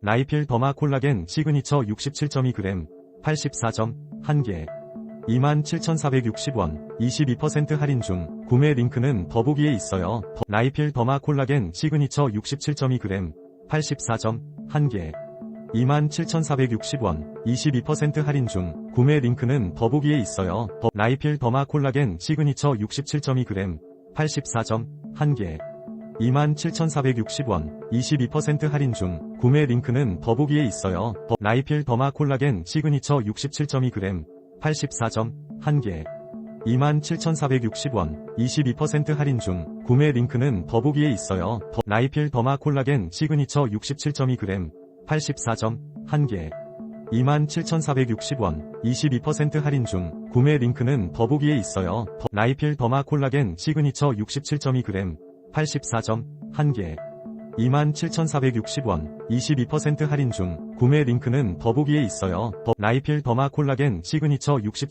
나이필 더마 콜라겐 시그니처 67.2g 84점 1개 27,460원 22% 할인 중 구매 링크는 더보기에 있어요. 더- 나이필 더마 콜라겐 시그니처 67.2g 84점 1개 27,460원 22% 할인 중 구매 링크는 더보기에 있어요. 더- 나이필 더마 콜라겐 시그니처 67.2g 84점 1개 27,460원 22% 할인 중 구매 링크는 더보기에 있어요. 더- 나이필 더마 콜라겐 시그니처 67.2g 84점 1개 27,460원 22% 할인 중 구매 링크는 더보기에 있어요. 더- 나이필 더마 콜라겐 시그니처 67.2g 84점 1개 27,460원 22% 할인 중 구매 링크는 더보기에 있어요. 더- 나이필 더마 콜라겐 시그니처 67.2g 84점 1개 27,460원 22% 할인 중 구매 링크는 더보기에 있어요. 더- 나이필 더마 콜라겐 시그니처 67